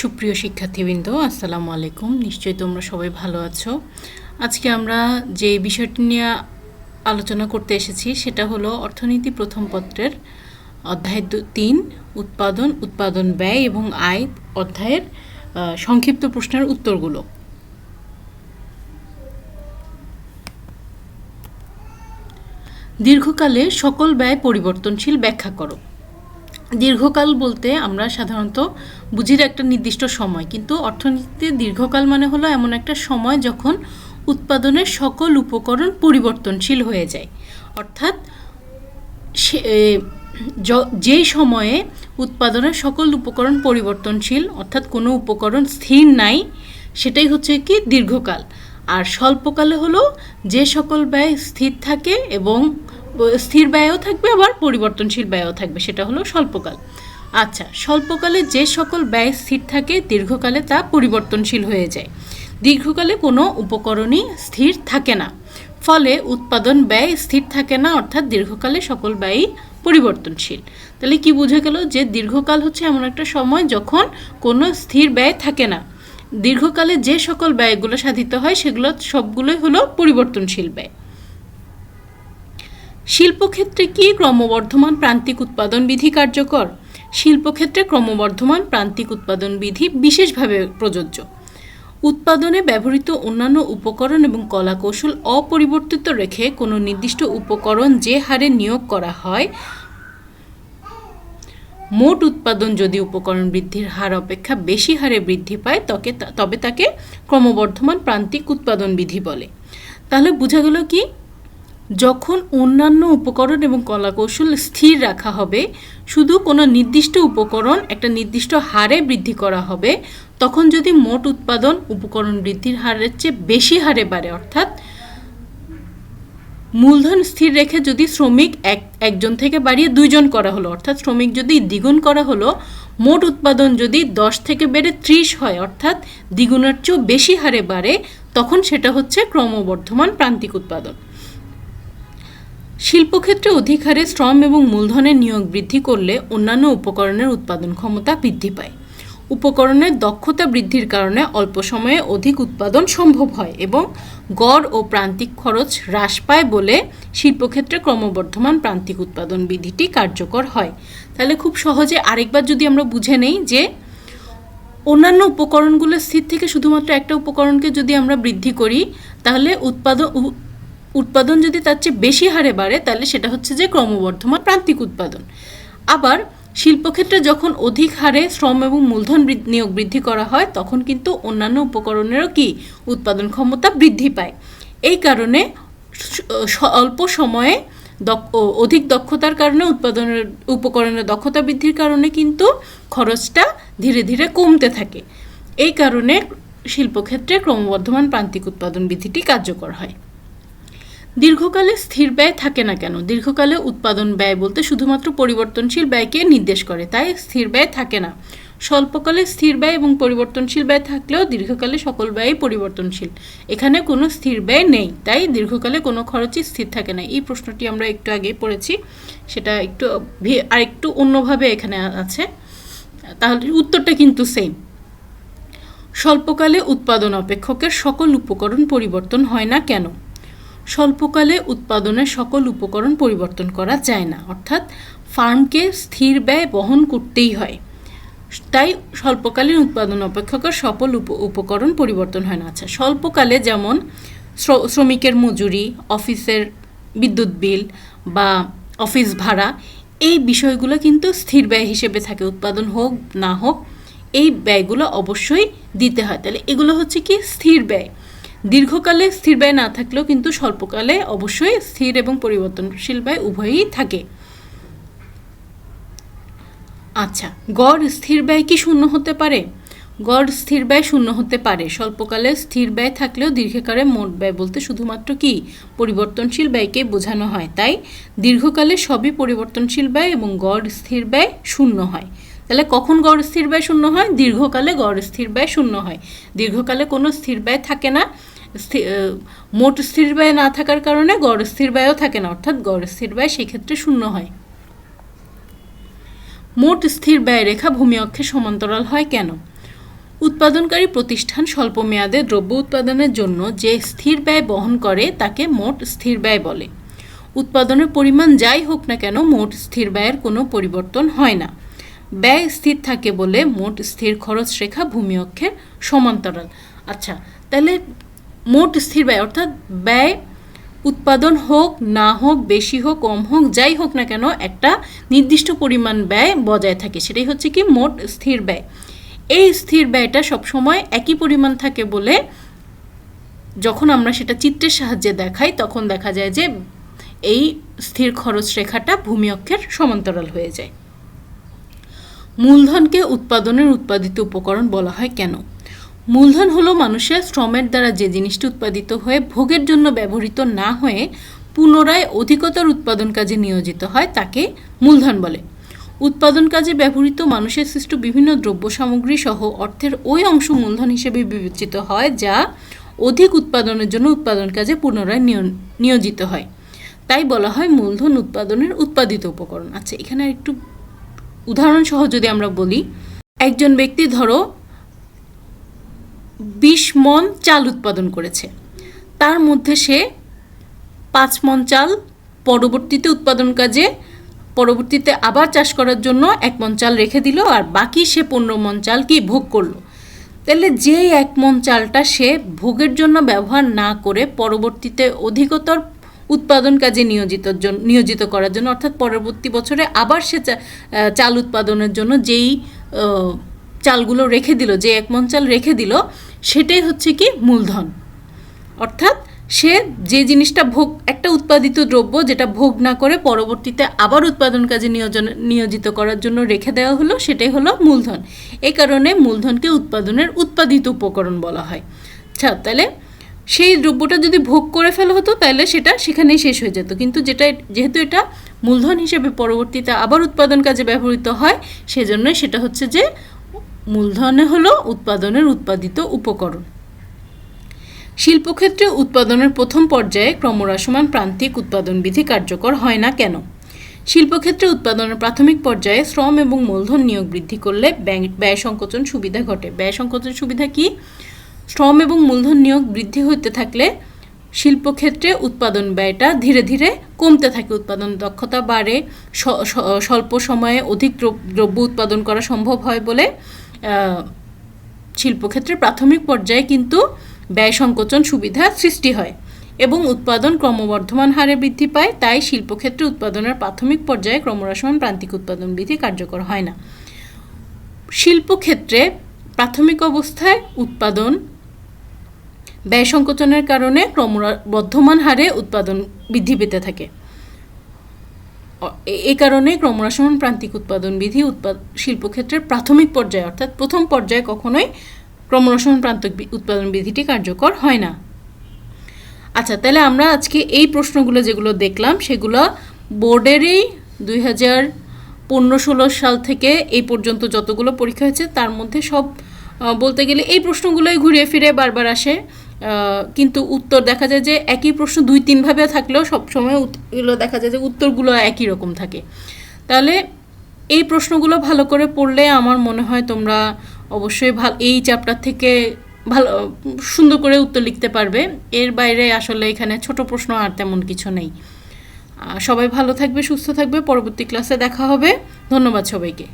সুপ্রিয় শিক্ষার্থীবৃন্দ, আসসালামু আলাইকুম। নিশ্চয়ই তোমরা সবাই ভালো আছো। আজকে আমরা যে বিষয়টি নিয়ে আলোচনা করতে এসেছি, সেটা হলো অর্থনীতি প্রথম পত্রের অধ্যায় তিন, উৎপাদন উৎপাদন ব্যয় এবং আয় অধ্যায়ের সংক্ষিপ্ত প্রশ্নের উত্তরগুলো। দীর্ঘকালে সকল ব্যয় পরিবর্তনশীল ব্যাখ্যা করো। দীর্ঘকাল বলতে আমরা সাধারণত বুঝি একটা নির্দিষ্ট সময়, কিন্তু অর্থনীতিতে দীর্ঘকাল মানে হলো এমন একটা সময় যখন উৎপাদনের সকল উপকরণ পরিবর্তনশীল হয়ে যায়। অর্থাৎ সে যে সময়ে উৎপাদনের সকল উপকরণ পরিবর্তনশীল, অর্থাৎ কোনো উপকরণ স্থির নাই, সেটাই হচ্ছে কি দীর্ঘকাল। আর স্বল্পকালে হলো যে সকল ব্যয় স্থির থাকে এবং স্থির ব্যয়ও থাকবে, আবার পরিবর্তনশীল ব্যয়ও থাকবে, সেটা হলো স্বল্পকাল। আচ্ছা স্বল্পকালে যে সকল ব্যয় স্থির থাকে, দীর্ঘকালে তা পরিবর্তনশীল হয়ে যায়। দীর্ঘকালে কোনো উপকরণই স্থির থাকে না। ফলে উৎপাদন ব্যয় স্থির থাকে না, অর্থাৎ দীর্ঘকালে সকল ব্যয়ই পরিবর্তনশীল। তাহলে কি বোঝা গেল যে দীর্ঘকাল হচ্ছে এমন একটা সময় যখন কোনো স্থির ব্যয় থাকে না? দীর্ঘকালে যে সকল ব্যয়গুলো সাধিত হয়, সেগুলো সবগুলোই হলো পরিবর্তনশীল ব্যয়। শিল্পক্ষেত্রে কি ক্রমবর্ধমান প্রান্তিক উৎপাদন বিধি কার্যকর? শিল্পক্ষেত্রে ক্রমবর্ধমান প্রান্তিক উৎপাদন বিধি বিশেষভাবে প্রযোজ্য। উৎপাদনে ব্যবহৃত অন্যান্য উপকরণ এবং কলাকৌশল অপরিবর্তিত রেখে কোনো নির্দিষ্ট উপকরণ যে হারে নিয়োগ করা হয়, মোট উৎপাদন যদি উপকরণ বৃদ্ধির হার অপেক্ষা বেশি হারে বৃদ্ধি পায়, তকে তবে তাকে ক্রমবর্ধমান প্রান্তিক উৎপাদন বিধি বলে। তাহলে বোঝা গেল কি? যখন অন্যান্য উপকরণ এবং কলাকৌশল স্থির রাখা হবে, শুধু কোনো নির্দিষ্ট উপকরণ একটা নির্দিষ্ট হারে বৃদ্ধি করা হবে, তখন যদি মোট উৎপাদন উপকরণ বৃদ্ধির হারের চেয়ে বেশি হারে বাড়ে, অর্থাৎ মূলধন স্থির রেখে যদি শ্রমিক এক, একজন থেকে বাড়িয়ে দুইজন করা হলো, অর্থাৎ শ্রমিক যদি দ্বিগুণ করা হলো, মোট উৎপাদন যদি দশ থেকে বেড়ে ত্রিশ হয়, অর্থাৎ দ্বিগুণের চেয়েও বেশি হারে বাড়ে, তখন সেটা হচ্ছে ক্রমবর্ধমান প্রান্তিক উৎপাদন। শিল্পক্ষেত্রে অধিক হারে শ্রম এবং মূলধনের নিয়োগ বৃদ্ধি করলে অন্যান্য উপকরণের উৎপাদন ক্ষমতা বৃদ্ধি পায়। উপকরণের দক্ষতা বৃদ্ধির কারণে অল্প সময়ে অধিক উৎপাদন সম্ভব হয় এবং গড় ও প্রান্তিক খরচ হ্রাস পায় বলে শিল্পক্ষেত্রে ক্রমবর্ধমান প্রান্তিক উৎপাদন বিধিটি কার্যকর হয়। তাহলে খুব সহজে আরেকবার যদি আমরা বুঝে নেই যে অন্যান্য উপকরণগুলো স্থির থেকে শুধুমাত্র একটা উপকরণকে যদি আমরা বৃদ্ধি করি, তাহলে উৎপাদন উৎপাদন যদি তার চেয়ে বেশি হারে বাড়ে, তাহলে সেটা হচ্ছে যে ক্রমবর্ধমান প্রান্তিক উৎপাদন। আবার শিল্পক্ষেত্রে যখন অধিক হারে শ্রম এবং মূলধন নিয়োগ বৃদ্ধি করা হয়, তখন কিন্তু অন্যান্য উপকরণেরও কি উৎপাদন ক্ষমতা বৃদ্ধি পায়। এই কারণে অল্প সময়ে অধিক দক্ষতার কারণে উৎপাদনের, উপকরণের দক্ষতা বৃদ্ধির কারণে কিন্তু খরচটা ধীরে ধীরে কমতে থাকে। এই কারণে শিল্পক্ষেত্রে ক্রমবর্ধমান প্রান্তিক উৎপাদন বৃদ্ধিটি কার্যকর হয়। দীর্ঘকালে স্থির ব্যয় থাকে না কেন? দীর্ঘকালে উৎপাদন ব্যয় বলতে শুধুমাত্র পরিবর্তনশীল ব্যয়কে নির্দেশ করে, তাই স্থির ব্যয় থাকে না। স্বল্পকালে স্থির ব্যয় এবং পরিবর্তনশীল ব্যয় থাকলেও দীর্ঘকালে সকল ব্যয়ই পরিবর্তনশীল। এখানে কোনো স্থির ব্যয় নেই, তাই দীর্ঘকালে কোনো খরচই স্থির থাকে না। এই প্রশ্নটি আমরা একটু আগে পড়েছি, সেটা একটু ভি- আর একটু অন্যভাবে এখানে আছে। তাহলে উত্তরটা কিন্তু সেম স্বল্পকালে উৎপাদন অপেক্ষকের সকল উপকরণ পরিবর্তন হয় না কেন? স্বল্পকালে উৎপাদনের সকল উপকরণ পরিবর্তন করা যায় না। অর্থাৎ ফার্মকে স্থির ব্যয় বহন করতেই হয়। তাই স্বল্পকালীন উৎপাদন অপেক্ষকের সকল উপ- উপকরণ পরিবর্তন হয় না। আচ্ছা স্বল্পকালে যেমন শ্র- শ্রমিকের মজুরি, অফিসের বিদ্যুৎ বিল বা অফিস ভাড়া, এই বিষয়গুলো কিন্তু স্থির ব্যয় হিসেবে থাকে। উৎপাদন হোক, না হোক, এই ব্যয়গুলো অবশ্যই দিতে হয়। তাহলে এগুলো হচ্ছে কি? স্থির ব্যয়। দীর্ঘকালে স্থির ব্যয় না থাকলেও কিন্তু স্বল্পকালে অবশ্যই স্থির এবং পরিবর্তনশীল ব্যয় উভয়ই থাকে। আচ্ছা গড় স্থির ব্যয় কি শূন্য হতে পারে? গড় স্থির ব্যয় শূন্য হতে পারে। স্বল্পকালে স্থির ব্যয় থাকলেও দীর্ঘকালে মোট ব্যয় বলতে শুধুমাত্র কি? পরিবর্তনশীল ব্যয়কে বোঝানো হয়। তাই দীর্ঘকালে সবই পরিবর্তনশীল ব্যয় এবং গড় স্থির ব্যয় শূন্য হয়। তাহলে কখন গড় স্থির ব্যয় শূন্য হয়? দীর্ঘকালে গড় স্থির ব্যয় শূন্য হয়। দীর্ঘকালে কোনো স্থির ব্যয় থাকে না। মোট স্থির ব্যয় না থাকার কারণে গড় স্থির ব্যয়ও থাকে না, অর্থাৎ গড় স্থির ব্যয় সেক্ষেত্রে শূন্য হয়। মোট স্থির ব্যয় রেখা ভূমি অক্ষে সমান্তরাল হয় কেন? উৎপাদনকারী প্রতিষ্ঠান স্বল্প মেয়াদে দ্রব্য উৎপাদনের জন্য যে স্থির ব্যয় বহন করে তাকে মোট স্থির ব্যয় বলে। উৎপাদনের পরিমাণ যাই হোক না কেন মোট স্থির ব্যয়ের কোনো পরিবর্তন হয় না। ব্যয় স্থির থাকে বলে মোট স্থির খরচ রেখা ভূমি অক্ষের সমান্তরাল। আচ্ছা তাহলে মোট স্থির ব্যয়, অর্থাৎ ব্যয় উৎপাদন হোক, না হোক, বেশি হোক, কম হোক, যাই হোক না কেন, একটা নির্দিষ্ট পরিমাণ ব্যয় বজায় থাকে। সেটাই হচ্ছে কি মোট স্থির ব্যয়। এই স্থির ব্যয়টা সবসময় একই পরিমাণ থাকে বলে যখন আমরা সেটা চিত্রের সাহায্যে দেখাই, তখন দেখা যায় যে এই স্থির খরচ রেখাটা ভূমি অক্ষের সমান্তরাল হয়ে যায়। মূলধনকে উৎপাদনের উৎপাদিত উপকরণ বলা হয় কেন? মূলধন হলো মানুষের শ্রমের দ্বারা যে জিনিসটি উৎপাদিত হয়ে ভোগের জন্য ব্যবহৃত না হয়ে পুনরায় অধিকতর উৎপাদন কাজে নিয়োজিত হয় তাকে মূলধন বলে। উৎপাদন কাজে ব্যবহৃত মানুষের সৃষ্ট বিভিন্ন দ্রব্য সামগ্রী সহ অর্থের ওই অংশ মূলধন হিসেবে বিবেচিত হয় যা অধিক উৎপাদনের জন্য উৎপাদন কাজে পুনরায় নিয়- নিয়োজিত হয়। তাই বলা হয় মূলধন উৎপাদনের উৎপাদিত উপকরণ। আচ্ছা এখানে একটু উদাহরণ সহ যদি আমরা বলি, একজন ব্যক্তি ধরো বিশ মন চাল উৎপাদন করেছে। তার মধ্যে সে পাঁচ মন চাল পরবর্তীতে উৎপাদন কাজে, পরবর্তীতে আবার চাষ করার জন্য এক মন চাল রেখে দিল আর বাকি সে পনেরো মন চাল কি ভোগ করল। তাহলে যে এক মন চালটা সে ভোগের জন্য ব্যবহার না করে পরবর্তীতে অধিকতর উৎপাদন কাজে নিয়োজিত নিয়োজিত করার জন্য, অর্থাৎ পরবর্তী বছরে আবার সে চাল উৎপাদনের জন্য যেই চালগুলো রেখে দিল, যে এক মন চাল রেখে দিল সেটাই হচ্ছে কি মূলধন। অর্থাৎ সে যে জিনিসটা ভোগ, একটা উৎপাদিত দ্রব্য যেটা ভোগ না করে পরবর্তীতে আবার উৎপাদন কাজে নিয়োজন, নিয়োজিত করার জন্য রেখে দেওয়া হলো, সেটাই হলো মূলধন। এই কারণে মূলধনকে উৎপাদনের উৎপাদিত উপকরণ বলা হয়। আচ্ছা তাহলে সেই দ্রব্যটা যদি ভোগ করে ফেলা হতো, তাহলে সেটা সেখানেই শেষ হয়ে যেত। কিন্তু যেটা, যেহেতু এটা মূলধন হিসেবে পরবর্তীতে আবার উৎপাদন কাজে ব্যবহৃত হয় সেজন্য সেটা হচ্ছে যে মূলধনে হল উৎপাদনের উৎপাদিত উপকরণ। শিল্পক্ষেত্রে উৎপাদনের প্রথম পর্যায়ে ক্রমহ্রাসমান প্রান্তিক উৎপাদন বিধি কার্যকর হয় না কেন? শিল্পক্ষেত্রে উৎপাদনের প্রাথমিক পর্যায়ে শ্রম এবং মূলধন নিয়োগ বৃদ্ধি করলে ব্যয়- সংকোচন সুবিধা ঘটে। ব্যয় সংকোচন সুবিধা কি? শ্রম এবং মূলধন নিয়োগ বৃদ্ধি হতে থাকলে শিল্পক্ষেত্রে উৎপাদন ব্যয়টা ধীরে ধীরে কমতে থাকে। উৎপাদন দক্ষতা বাড়ে স্বল্প সময়ে অধিক দ্রব- দ্রব্য উৎপাদন করা সম্ভব হয় বলে শিল্পক্ষেত্রে প্রাথমিক পর্যায়ে কিন্তু ব্যয় সংকোচন সুবিধা সৃষ্টি হয় এবং উৎপাদন ক্রমবর্ধমান হারে বৃদ্ধি পায়, তাই শিল্পক্ষেত্রে উৎপাদনের প্রাথমিক পর্যায়ে ক্রমহ্রাসমান প্রান্তিক উৎপাদন বিধি কার্যকর হয় না। শিল্পক্ষেত্রে প্রাথমিক অবস্থায় উৎপাদন ব্যয় সংকোচনের কারণে ক্রমবর্ধমান হারে উৎপাদন বৃদ্ধি পেতে থাকে। এ- কারণে ক্রমহ্রাসমান প্রান্তিক উৎপাদন বিধি উৎপাদ, শিল্পক্ষেত্রের প্রাথমিক পর্যায়ে, অর্থাৎ প্রথম পর্যায়ে কখনোই ক্রমহ্রাসমান প্রান্তিক উৎপাদন বিধিটি কার্যকর হয় না। আচ্ছা তাহলে আমরা আজকে এই প্রশ্নগুলো যেগুলো দেখলাম, সেগুলো বোর্ডেরই দুই হাজার পনেরো ষোলো সাল থেকে এই পর্যন্ত যতগুলো পরীক্ষা হয়েছে, তার মধ্যে সব বলতে গেলে এই প্রশ্নগুলোই ঘুরিয়ে ফিরে বারবার আসে। কিন্তু উত্তর দেখা যায় যে একই প্রশ্ন দুই তিনভাবে থাকলেও সবসময় এগুলো দেখা যায় যে উত্তরগুলো একই রকম থাকে। তাহলে এই প্রশ্নগুলো ভালো করে পড়লে আমার মনে হয় তোমরা অবশ্যই ভালো এই চ্যাপ্টার থেকে ভালো, সুন্দর করে উত্তর লিখতে পারবে। এর বাইরে আসলে এখানে ছোট প্রশ্ন আর তেমন কিছু নেই। সবাই ভালো থাকবে, সুস্থ থাকবে। পরবর্তী ক্লাসে দেখা হবে। ধন্যবাদ সবাইকে।